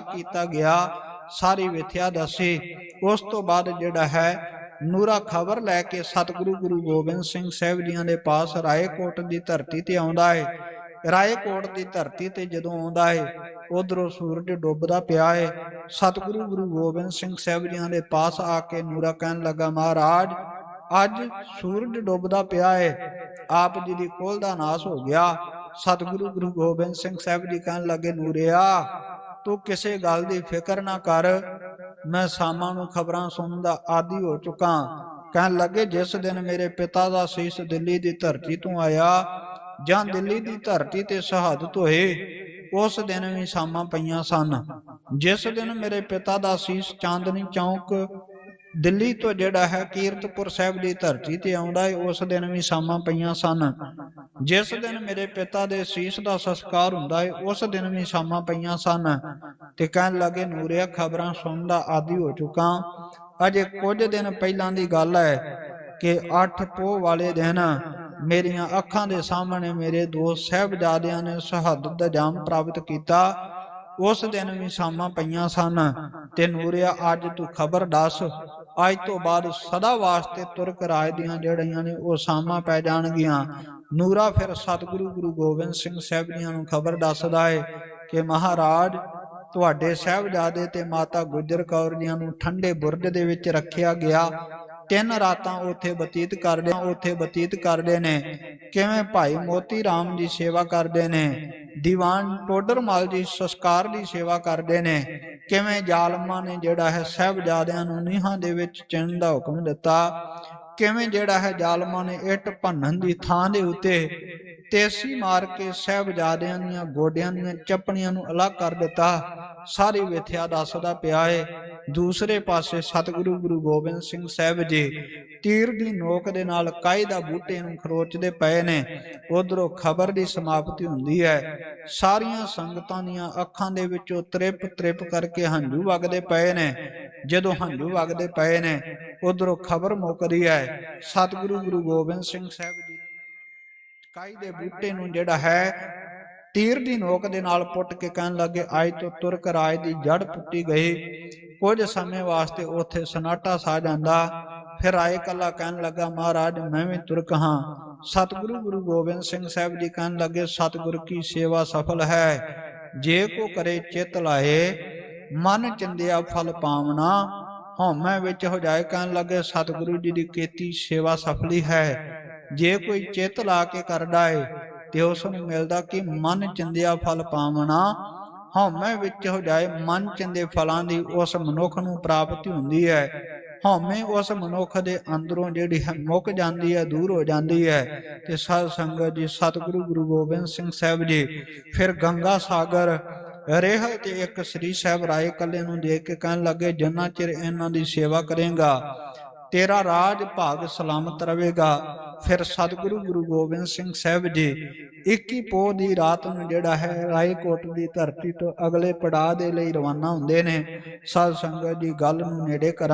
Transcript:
ਕੀਤਾ ਗਿਆ, ਸਾਰੀ ਵਿਥਿਆ ਦੱਸੀ। ਉਸ ਤੋਂ ਬਾਅਦ ਜਿਹੜਾ ਹੈ, ਨੂਰਾ ਖਬਰ ਲੈ ਕੇ ਸਤਿਗੁਰੂ ਗੁਰੂ ਗੋਬਿੰਦ ਸਿੰਘ ਸਾਹਿਬ ਜੀਆਂ ਦੇ ਪਾਸ ਰਾਏਕੋਟ ਦੀ ਧਰਤੀ ਤੇ ਆਉਂਦਾ ਹੈ। ਰਾਏਕੋਟ ਦੀ ਧਰਤੀ ਤੇ ਜਦੋਂ ਆਉਂਦਾ ਹੈ, ਉਧਰੋਂ ਸੂਰਜ ਡੁੱਬਦਾ ਪਿਆ ਹੈ। ਸਤਿਗੁਰੂ ਗੁਰੂ ਗੋਬਿੰਦ ਸਿੰਘ ਸਾਹਿਬ ਜੀਆਂ ਦੇ ਪਾਸ ਆ ਕੇ ਨੂਰਾ ਕਹਿਣ ਲੱਗਾ, ਮਹਾਰਾਜ, ਅੱਜ ਸੂਰਜ ਡੁੱਬਦਾ ਪਿਆ ਹੈ। ਆਪ ਜੀ ਦੀ ਕੋਲ ਦਾ ਨਾਸ ਹੋ ਗਿਆ। ਸਤਿਗੁਰੂ ਗੁਰੂ ਗੋਬਿੰਦ ਸਿੰਘ ਸਾਹਿਬ ਜੀ ਕਹਿਣ ਲੱਗੇ, ਨੂਰਿਆ ਤੂੰ ਕਿਸੇ ਗੱਲ ਦੀ ਫਿਕਰ ਨਾ ਕਰ। ਮੈਂ ਸਾਮਾਂ ਨੂੰ ਖਬਰਾਂ ਸੁਣਨ ਦਾ ਆਦੀ ਹੋ ਚੁੱਕਾ ਕਹਿਣ ਲੱਗੇ, ਜਿਸ ਦਿਨ ਮੇਰੇ ਪਿਤਾ ਦਾ ਸੀਸ ਦਿੱਲੀ ਦੀ ਧਰਤੀ ਤੋਂ ਆਇਆ ਜਾਂ ਦਿੱਲੀ ਦੀ ਧਰਤੀ ਤੇ ਸ਼ਹਾਦਤ ਹੋਏ, ਉਸ ਦਿਨ ਵੀ ਸਾਮਾਂ ਪਈਆਂ ਸਨ। ਜਿਸ ਦਿਨ ਮੇਰੇ ਪਿਤਾ ਦਾ ਸੀਸ ਚਾਂਦਨੀ ਚੌਂਕ ਦਿੱਲੀ ਤੋਂ ਜਿਹੜਾ ਹੈ ਕੀਰਤਪੁਰ ਸਾਹਿਬ ਦੀ ਧਰਤੀ ਤੇ ਆਉਂਦਾ ਹੈ ਉਸ ਦਿਨ ਵੀ ਸਾਮਾਂ ਪਈਆਂ ਸਨ। ਜਿਸ ਦਿਨ ਮੇਰੇ ਪਿਤਾ ਦੇ ਸੀਸ ਦਾ ਸੰਸਕਾਰ ਹੁੰਦਾ ਹੈ ਉਸ ਦਿਨ ਵੀ ਸਾਮਾਂ ਪਈਆਂ ਸਨ ਤੇ ਕਹਿਣ ਲੱਗੇ ਨੂਰਿਆ ਖਬਰਾਂ ਸੁਣਨ ਦਾ ਆਦੀ ਹੋ ਚੁੱਕਾ ਅਜੇ ਕੁਝ ਦਿਨ ਪਹਿਲਾਂ ਦੀ ਗੱਲ ਹੈ ਕਿ 8 ਪੋਹ ਵਾਲੇ ਦਿਨ ਮੇਰੀਆਂ ਅੱਖਾਂ ਦੇ ਸਾਹਮਣੇ ਮੇਰੇ ਦੋ ਸਹਿਬਜ਼ਾਦਿਆਂ ਨੇ ਸ਼ਹਾਦਤ ਦਾ ਜਾਮ ਪ੍ਰਾਪਤ ਕੀਤਾ। ਉਸ ਦਿਨ ਵੀ ਸ਼ਾਮਾਂ ਪਈਆਂ ਸਨ ਤੇ ਨੂਰਿਆ, ਅੱਜ ਤੂੰ ਖਬਰ ਦੱਸ ਅੱਜ ਤੋਂ ਬਾਅਦ ਸਦਾ ਵਾਸਤੇ ਤੁਰਕ ਰਾਜ ਦੀਆਂ ਜਿਹੜੀਆਂ ਨੇ ਉਹ ਸ਼ਾਮਾਂ ਪੈ ਜਾਣਗੀਆਂ। ਨੂਰਾ ਫਿਰ ਸਤਿਗੁਰੂ ਗੁਰੂ ਗੋਬਿੰਦ ਸਿੰਘ ਸਾਹਿਬ ਜੀਆਂ ਨੂੰ ਖਬਰ ਦੱਸਦਾ ਹੈ ਕਿ ਮਹਾਰਾਜ, ਤੁਹਾਡੇ ਸਹਿਬਜ਼ਾਦੇ ਤੇ ਮਾਤਾ ਗੁਜਰ ਕੌਰ ਜੀਆਂ ਨੂੰ ਠੰਡੇ ਬੁਰਜ ਦੇ ਵਿੱਚ ਰੱਖਿਆ ਗਿਆ। ਤਿੰਨ ਰਾਤਾਂ ਉੱਥੇ ਬਤੀਤ ਕਰਦੇ ਉੱਥੇ ਬਤੀਤ ਕਰਦੇ ਨੇ। ਕਿਵੇਂ ਭਾਈ ਮੋਤੀ ਰਾਮ ਦੀ ਸੇਵਾ ਕਰਦੇ ਨੇ? ਦੀਵਾਨ ਟੋਡਰਮਲ ਜੀ ਸੰਸਕਾਰ ਦੀ ਸੇਵਾ ਕਰਦੇ ਨੇ। ਕਿਵੇਂ ਜ਼ਾਲਮਾਂ ਨੇ ਜਿਹੜਾ ਹੈ ਸਹਿਬਜ਼ਾਦਿਆਂ ਨੂੰ ਨੀਹਾਂ ਦੇ ਵਿੱਚ ਚਿਣ ਦਾ ਹੁਕਮ ਦਿੱਤਾ। ਕਿਵੇਂ ਜਿਹੜਾ ਹੈ ਜ਼ਾਲਮਾਂ ਨੇ ਇੱਟ ਭੰਨਣ ਦੀ ਥਾਂ ਦੇ ਉੱਤੇ ਤੇਸੀ ਮਾਰ ਕੇ ਸਹਿਬਜ਼ਾਦਿਆਂ ਦੀਆਂ ਗੋਡਿਆਂ ਦੀਆਂ ਚੱਪਣੀਆਂ ਨੂੰ ਅਲੱਗ ਕਰ ਦਿੱਤਾ। ਸਾਰੀ ਵਿਥਿਆ ਦੱਸਦਾ ਪਿਆ ਏ। ਦੂਸਰੇ ਪਾਸੇ ਸਤਿਗੁਰੂ ਗੁਰੂ ਗੋਬਿੰਦ ਸਿੰਘ ਸਾਹਿਬ ਜੀ ਤੀਰ ਦੀ ਨੋਕ ਦੇ ਨਾਲ ਕਾਈ ਦਾ ਬੂਟੇ ਨੂੰ ਖਰੋਚਦੇ ਪਏ ਨੇ। ਉਧਰੋਂ ਖਬਰ ਦੀ ਸਮਾਪਤੀ ਹੁੰਦੀ ਹੈ। ਸਾਰੀਆਂ ਸੰਗਤਾਂ ਦੀਆਂ ਅੱਖਾਂ ਦੇ ਵਿੱਚੋਂ ਤ੍ਰਿਪ ਤ੍ਰਿਪ ਕਰਕੇ ਹੰਝੂ ਵਗਦੇ ਪਏ ਨੇ। ਜਦੋਂ ਹੰਝੂ ਵਗਦੇ ਪਏ ਨੇ, ਉਧਰੋਂ ਖਬਰ ਮੁੱਕਦੀ ਹੈ। ਸਤਿਗੁਰੂ ਗੁਰੂ ਗੋਬਿੰਦ ਸਿੰਘ ਸਾਹਿਬ ਜੀ ਕਾਈ ਦੇ ਬੂਟੇ ਨੂੰ ਜਿਹੜਾ ਹੈ ਤੀਰ ਦੀ ਨੋਕ ਦੇ ਨਾਲ ਪੁੱਟ ਕੇ ਕਹਿਣ ਲੱਗੇ ਅੱਜ ਤੋਂ ਤੁਰਕ ਰਾਜ ਦੀ ਜੜ ਪੁੱਟੀ ਗਈ। ਕੁਝ ਸਮੇਂ ਵਾਸਤੇ ਉੱਥੇ ਸਨਾਟਾ ਛਾ ਜਾਂਦਾ। ਫਿਰ ਆਏ ਕੱਲਾ ਕਹਿਣ ਲੱਗਾ, ਮਹਾਰਾਜ, ਮੈਂ ਵੀ ਤੁਰਕ ਹਾਂ। ਸਤਿਗੁਰੂ ਗੁਰੂ ਗੋਬਿੰਦ ਸਿੰਘ ਸਾਹਿਬ ਜੀ ਕਹਿਣ ਲੱਗੇ, ਸਤਿਗੁਰ ਕੀ ਸੇਵਾ ਸਫਲ ਹੈ? ਜੇ ਕੋ ਕਰੇ ਚਿਤ ਲਾਏ, ਮਨ ਚੰਦਿਆ ਫਲ ਪਾਵਣਾ। ਹਉਮੈ ਵਿੱਚ ਹੋ ਜਾਏ ਕਹਿਣ ਲੱਗੇ, ਸਤਿਗੁਰੂ ਜੀ ਦੀ ਕੀਤੀ ਸੇਵਾ ਸਫਲੀ ਹੈ। ਜੇ ਕੋਈ ਚਿਤ ਲਾ ਕੇ ਕਰਦਾ ਏ ਤੇ ਉਸ ਨੂੰ ਮਿਲਦਾ ਕਿ ਮਨ ਚੰਦਿਆ ਫਲ ਪਾਵਣਾ, ਹਉਮੈ ਵਿੱਚ ਹੋ ਜਾਏ ਮਨ ਚੰਦੇ ਫਲਾਂ ਦੀ ਉਸ ਮਨੁੱਖ ਨੂੰ ਪ੍ਰਾਪਤੀ ਹੁੰਦੀ ਹੈ। ਹਉਮੈ ਉਸ ਮਨੁੱਖ ਦੇ ਅੰਦਰੋਂ ਜਿਹੜੀ ਮੁੱਕ ਜਾਂਦੀ ਹੈ, ਦੂਰ ਹੋ ਜਾਂਦੀ ਹੈ। ਤੇ ਸਾਧ ਸੰਗਤ ਜੀ, ਸਤਿਗੁਰੂ ਗੁਰੂ ਗੋਬਿੰਦ ਸਿੰਘ ਸਾਹਿਬ ਜੀ, ਫਿਰ ਗੰਗਾ ਸਾਗਰ ਰੇਹ ਤੇ ਇੱਕ ਸ੍ਰੀ ਸਾਹਿਬ ਰਾਏ ਕੱਲੇ ਨੂੰ ਦੇਖ ਕੇ ਕਹਿਣ ਲੱਗੇ, ਜਿੰਨਾ ਚਿਰ ਇਹਨਾਂ ਦੀ ਸੇਵਾ ਕਰੇਗਾ, ਤੇਰਾ ਰਾਜ ਭਾਗ ਸਲਾਮਤ ਰਹੇਗਾ। ਫਿਰ ਸਤਿਗੁਰੂ ਗੁਰੂ ਗੋਬਿੰਦ ਸਿੰਘ ਸਾਹਿਬ ਜੀ 21 ਪੋਹ ਦੀ ਰਾਤ ਨੂੰ ਜਿਹੜਾ ਹੈ ਰਾਏਕੋਟ ਦੀ ਧਰਤੀ ਤੋਂ ਅਗਲੇ ਪੜਾਅ ਦੇ ਲਈ ਰਵਾਨਾ ਹੁੰਦੇ ਨੇ। ਸਾਧ ਸੰਗਤ ਜੀ, ਗੱਲ ਨੂੰ ਨੇੜੇ ਕਰਾਂ।